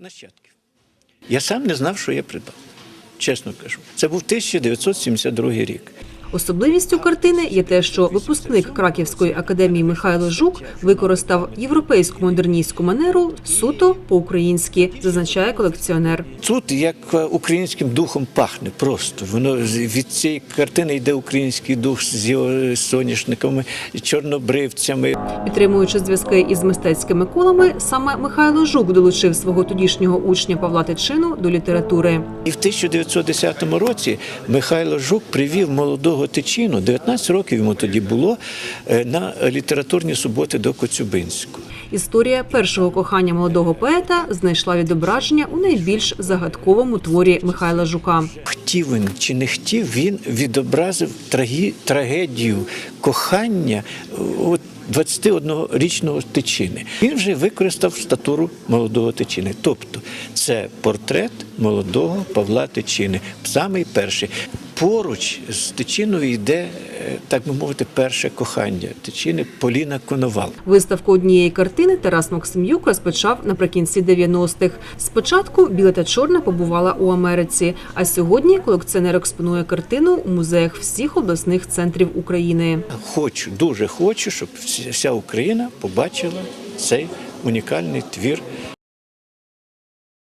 нащадків. Я сам не знав, що я придбав. Чесно кажу. Це був 1972 рік. Особливістю картини є те, що випускник Краківської академії Михайло Жук використав європейську модерністську манеру суто по-українськи, зазначає колекціонер. Тут як е, українським духом пахне просто. Воно від цієї картини йде український дух з його соняшниками, чорнобривцями. Підтримуючи зв'язки із мистецькими колами, саме Михайло Жук долучив свого тодішнього учня Павла Тичину до літератури. І в 1910 році Михайло Жук привів молодого Тичину, 19 років йому тоді було, е, на літературні суботи до Коцюбинського. Історія першого кохання молодого поета знайшла відображення у найбільш загадковому творі Михайла Жука. Хотів він чи не хотів, він відобразив трагі, трагедію кохання е, от 21-річного тичини. Він вже використав статуру молодого тичини. Тобто це портрет молодого Павла Тичини, самий перший. Поруч з Тичиною йде, е, так би мовити, перше кохання Тичини Поліна Коновал. Виставку однієї картини Тарас Максимюк розпочав наприкінці 90-х. Спочатку біла та чорна побувала у Америці, а сьогодні колекціонер експонує картину у музеях всіх обласних центрів України. Хочу, дуже хочу, щоб вся Україна побачила цей унікальний твір